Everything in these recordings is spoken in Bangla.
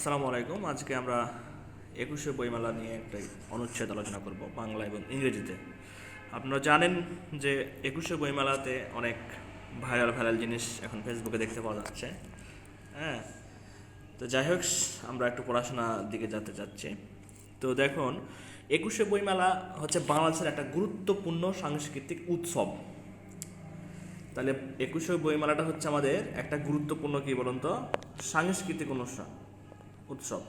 আসসালামু আলাইকুম। আজকে আমরা একুশে বইমেলা নিয়ে একটা অনুচ্ছেদ আলোচনা করব বাংলা এবং ইংরেজিতে। আপনারা জানেন যে একুশে বইমেলাতে অনেক ভাইরাল ভাইরাল জিনিস এখন ফেসবুকে দেখতে পাওয়া যাচ্ছে। হ্যাঁ তো যাই হোক, আমরা একটু পড়াশোনার দিকে যেতে চাচ্ছি তো দেখুন, একুশে বইমেলা হচ্ছে বাংলাদেশের একটা গুরুত্বপূর্ণ সাংস্কৃতিক উৎসব। তাহলে একুশে বইমেলাটা হচ্ছে আমাদের একটা গুরুত্বপূর্ণ কি বলুন তো? সাংস্কৃতিক অনুষ্ঠান। উৎসব।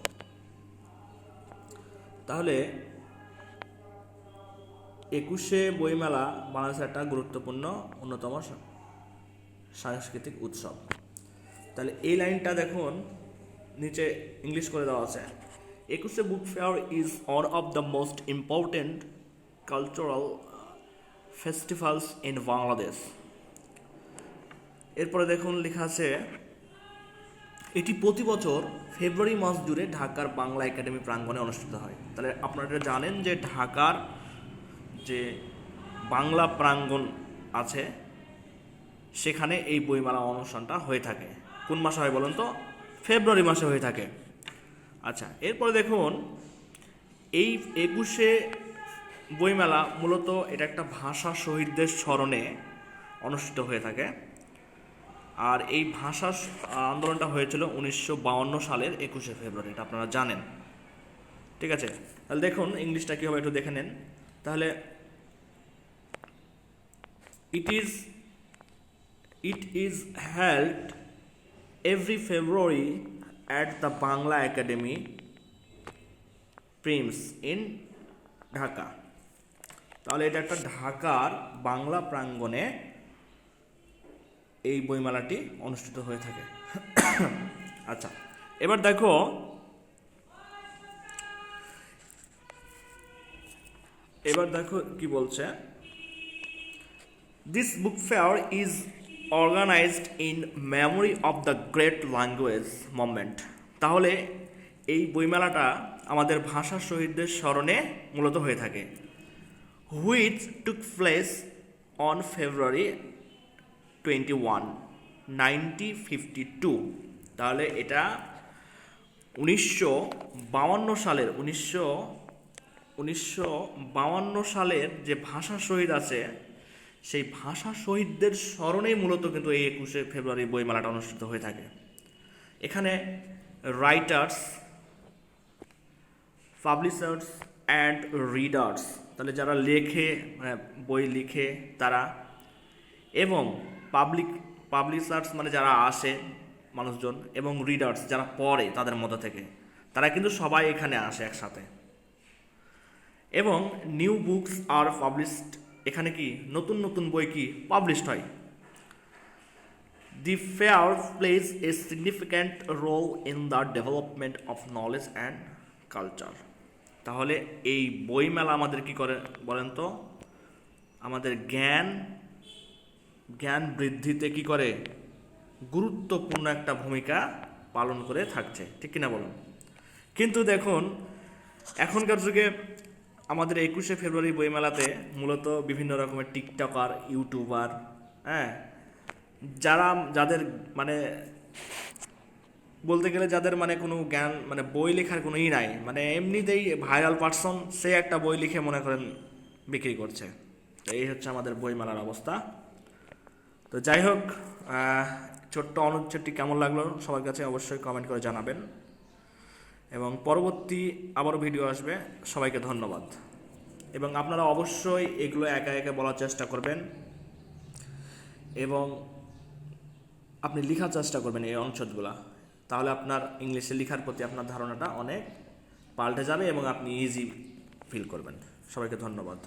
তাহলে একুশে বইমেলা বাংলাদেশের একটা গুরুত্বপূর্ণ অন্যতম সাংস্কৃতিক উৎসব। তাহলে এই লাইনটা দেখুন, নিচে ইংলিশ করে দেওয়া আছে। Ekushey book fair is one of the most important cultural festivals in Bangladesh. এরপরে দেখুন লেখা আছে এটি প্রতি বছর ফেব্রুয়ারি মাস জুড়ে ঢাকার বাংলা একাডেমি প্রাঙ্গণে অনুষ্ঠিত হয়। তাহলে আপনারা জানেন যে ঢাকার যে বাংলা প্রাঙ্গণ আছে, সেখানে এই বইমেলা অনুষ্ঠানটা হয়ে থাকে। কোন মাসে হয় বলুন তো? ফেব্রুয়ারি মাসে হয়ে থাকে। আচ্ছা এরপরে দেখুন, এই একুশে বইমেলা মূলত এটা একটা ভাষা শহীদদের স্মরণে অনুষ্ঠিত হয়ে থাকে। আর এই ভাষা আন্দোলনটা হয়েছিল উনিশশো সালের একুশে ফেব্রুয়ারি, এটা আপনারা জানেন। ঠিক আছে? তাহলে দেখুন ইংলিশটা কীভাবে একটু দেখে নেন। তাহলে it is it is held every February at the Bangla Academy premises in Dhaka তাহলে এটা একটা ঢাকার বাংলা প্রাঙ্গণে এই বইমেলাটি অনুষ্ঠিত হয়ে থাকে। আচ্ছা এবার দেখো এবার দেখো কি বলছে। This book fair is organised in memory of the great language movement তাহলে এই বইমেলাটা আমাদের ভাষা শহীদদের স্মরণে মূলত হয়ে থাকে। Which took place on February twenty one ninety fifty two তাহলে এটা উনিশশো বাউান্ন সালের, উনিশশো উনিশশো বাউান্ন সালের যে ভাষা শহীদ আছে, সেই ভাষা শহীদদের স্মরণেই মূলত কিন্তু এই একুশে ফেব্রুয়ারি বইমেলাটা অনুষ্ঠিত হয়ে থাকে। এখানে রাইটার্স পাবলিশার্স অ্যান্ড রিডার্স তাহলে যারা লেখে মানে বই লিখে তারা, এবং পাবলিক পাবলিশার্স মানে যারা আসে মানুষজন এবং রিডার্স যারা পড়ে তাদের মধ্যে থেকে, তারা কিন্তু সবাই এখানে আসে একসাথে। এবং নিউ বুকস আর পাবলিশড এখানে কি নতুন নতুন বই কি পাবলিশড হয়? The fair plays a significant role in the development of knowledge and culture তাহলে এই বইমেলা আমাদের কি করে বলেন তো? আমাদের জ্ঞান জ্ঞান বৃদ্ধিতে কি করে? গুরুত্বপূর্ণ একটা ভূমিকা পালন করে থাকছে। ঠিক কিনা বলুন? কিন্তু দেখুন, এখনকার যুগে আমাদের একুশে ফেব্রুয়ারি বইমেলাতে মূলত বিভিন্ন রকমের টিকটকার, ইউটিউবার হ্যাঁ যারা যাদের মানে বলতে গেলে যাদের মানে কোনো জ্ঞান মানে বই লেখার কোনো ই নাই মানে এমনিতেই ভাইরাল পার্সন সে একটা বই লিখে মনে করেন বিক্রি করছে। এই হচ্ছে আমাদের বইমেলার অবস্থা। তো যাই হোক ছোট্ট অনুচ্ছেদটি কেমন লাগল সবার কাছে অবশ্যই কমেন্ট করে জানাবেন। এবং পরবর্তী আবারও ভিডিও আসবে। সবাইকে ধন্যবাদ। এবং আপনারা অবশ্যই এগুলো একা একা বলার চেষ্টা করবেন। এবং আপনি লেখার চেষ্টা করবেন এই অনুচ্ছেদগুলা। তাহলে আপনার ইংলিশে লেখার প্রতি আপনার ধারণাটা অনেক পাল্টে যাবে এবং আপনি ইজি ফিল করবেন। সবাইকে ধন্যবাদ।